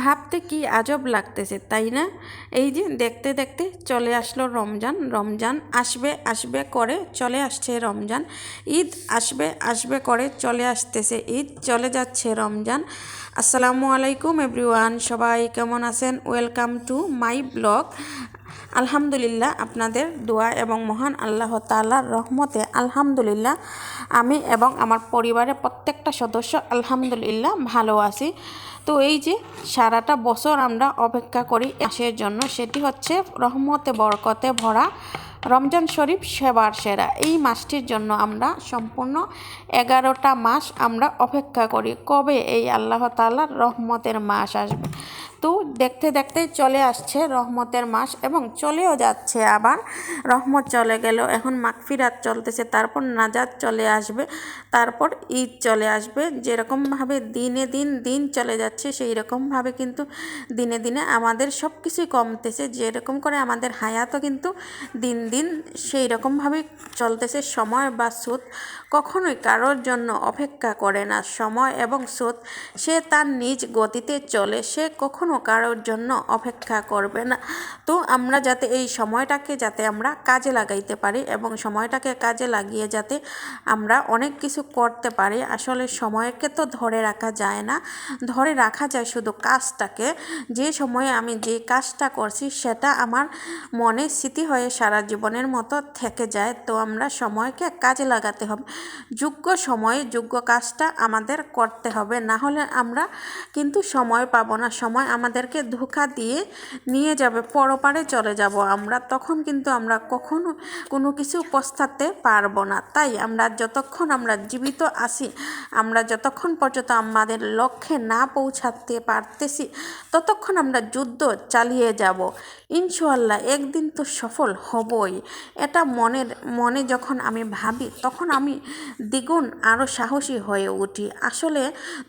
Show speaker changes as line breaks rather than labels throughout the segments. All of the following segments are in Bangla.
ভাবতে কি আজব লাগতেছে, তাই না? এই যে দেখতে দেখতে চলে আসলো রমজান রমজান আসবে আসবে করে চলে আসছে রমজান। ঈদ আসবে আসবে করে চলে আসতেছে, ঈদ চলে যাচ্ছে রমজান। আসসালামু আলাইকুম এভরিওয়ান, সবাই কেমন আছেন? ওয়েলকাম টু মাই ব্লগ আলহামদুলিল্লাহ, আপনাদের দোয়া এবং মহান আল্লাহ তাআলার রহমতে আলহামদুলিল্লাহ, আমি এবং আমার পরিবারের প্রত্যেকটা সদস্য আলহামদুলিল্লাহ ভালো আছি। তো এই যে সারাটা বছর আমরা অপেক্ষা করি মাসের জন্য, সেটি হচ্ছে রহমতে, বরকতে ভরা রমজান শরীফ সেবার সেরা। এই মাসটির জন্য আমরা সম্পূর্ণ এগারোটা মাস আমরা অপেক্ষা করি। কবে এই আল্লাহ তাআলার রহমতের মাস আসবে? তো দেখতে দেখতে চলে আসছে রহমতের মাস এবং চলেও যাচ্ছে আবার। রহমত চলে গেল, এখন মাগফিরাত চলতেছে, তারপর নাজাত চলে আসবে, তারপর ঈদ চলে আসবে। যেরকমভাবে দিনে দিন দিন চলে যাচ্ছে সেই রকমভাবে কিন্তু দিনে দিনে আমাদের সব কিছুই কমতেছে। যেরকম করে আমাদের হায়াতও কিন্তু দিন দিন সেই রকমভাবে চলতেছে। সময় বা সুদ কখনোই কারোর জন্য অপেক্ষা করে না। সময় এবং সুদ সে তার নিজ গতিতে চলে, সে কখনো কারোর জন্য অপেক্ষা করবে না। তো আমরা যাতে এই সময়টাকে যাতে আমরা কাজে লাগাইতে পারি এবং সময়টাকে কাজে লাগিয়ে যাতে আমরা অনেক কিছু করতে পারি, আসলে সময়কে তো ধরে রাখা যায় না। ধরে রাখা যায় শুধু কাজটাকে। যে সময়ে আমি যে কাজটা করছি সেটা আমার মনে স্মৃতি হয়ে সারা জীবনের মতো থেকে যায়। তো আমরা সময়কে কাজে লাগাতে হবে। যোগ্য সময়ে যোগ্য কাজটা আমাদের করতে হবে। না হলে আমরা কিন্তু সময় পাবো না। সময় আমাদেরকে ধোকা দিয়ে নিয়ে যাবে, পরপারে চলে যাব আমরা। তখন কিন্তু আমরা কখনো কোনো কিছু পস্তাতে পারব না। তাই আমরা যতক্ষণ আমরা জীবিত আছি, আমরা যতক্ষণ পর্যন্ত আমাদের লক্ষ্যে না পৌঁছাতে পারতেছি, ততক্ষণ আমরা যুদ্ধ চালিয়ে যাব। ইনশাল্লাহ একদিন তো সফল হবই। এটা মনের, মনে যখন আমি ভাবি, তখন আমি দ্বিগুণ আরও সাহসী হয়ে উঠি। আসলে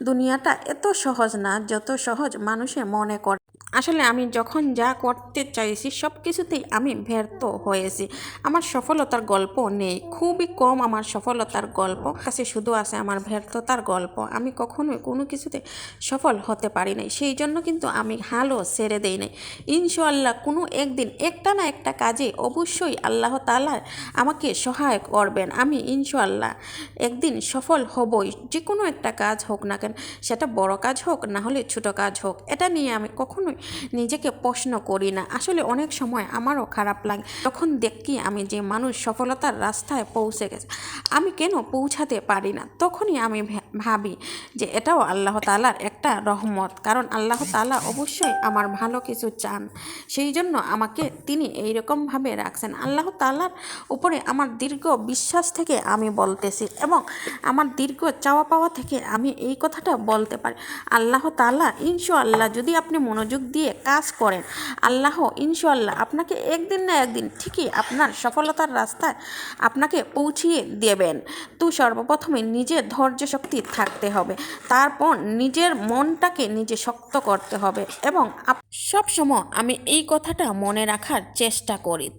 দুনিয়াটা এত সহজ না, যত সহজ মানুষের মনে করে আসলে আমি যখন যা করতে চাইছি সব কিছুতেই আমি ব্যর্থ হয়েছি। আমার সফলতার গল্প নেই, খুবই কম আমার সফলতার গল্প। কাছে শুধু আছে আমার ব্যর্থতার গল্প। আমি কখনোই কোনো কিছুতে সফল হতে পারি নাই। সেই জন্য কিন্তু আমি হালও ছেড়ে দেই নাই। ইনশাল্লাহ কোনো একদিন একটা না একটা কাজে অবশ্যই আল্লাহ তালা আমাকে সহায় করবেন। আমি ইনশাল্লাহ একদিন সফল হবই। যে কোনো একটা কাজ হোক না কেন, সেটা বড় কাজ হোক, না হলে ছোটো কাজ হোক, এটা নিয়ে আমি কখনোই নিজেকে প্রশ্ন করি না। আসলে অনেক সময় আমারও খারাপ লাগে। তখন দেখি আমি যে মানুষ সফলতার রাস্তায় পৌঁছে গেছে। আমি কেন পৌঁছাতে পারি না? তখনই আমি ভাবি যে এটাও আল্লাহ তালার একটা রহমত। কারণ আল্লাহ তালা অবশ্যই আমার ভালো কিছু চান। সেই জন্য আমাকে তিনি এইরকমভাবে রাখছেন। আল্লাহ তালার উপরে আমার দীর্ঘ বিশ্বাস থেকে আমি বলতেছি এবং আমার দীর্ঘ চাওয়া পাওয়া থেকে আমি এই কথাটা বলতে পারি। আল্লাহ তালা ইনশু আল্লাহ যদি আপনি মনোযোগ দিয়ে কাজ করেন, আল্লাহ ইনশাল্লাহ আপনাকে একদিন না একদিন ঠিকই আপনার সফলতার রাস্তায় আপনাকে পৌঁছিয়ে দেবেন। তো সর্বপ্রথমে নিজের ধৈর্য শক্তি থাকতে হবে। তারপর নিজের মনটাকে নিজে শক্ত করতে হবে এবং সব সময় আমি এই কথাটা মনে রাখার চেষ্টা করি।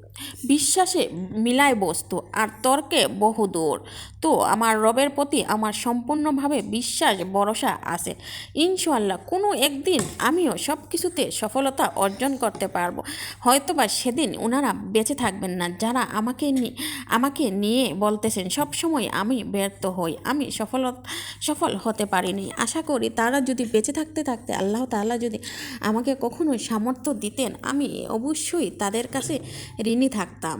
বিশ্বাসে মিলায় বস্তু আর তর্কে বহুদূর তো আমার রবের প্রতি আমার সম্পূর্ণভাবে বিশ্বাস, ভরসা আছে। ইনশাল্লাহ কোনো একদিন আমিও সব কিছুতে সফলতা অর্জন করতে পারব। হয়তোবা সেদিন ওনারা বেঁচে থাকবেন না। যারা আমাকে আমাকে নিয়ে বলতেছেন সব সময় আমি ব্যর্থ হই। আমি সফল সফল হতে পারিনি। আশা করি তারা যদি বেঁচে থাকতে থাকতে আল্লাহ তাআলা যদি আমাকে কখনোই সামর্থ্য দিতেন, আমি অবশ্যই তাদের কাছে ঋণী থাকতাম।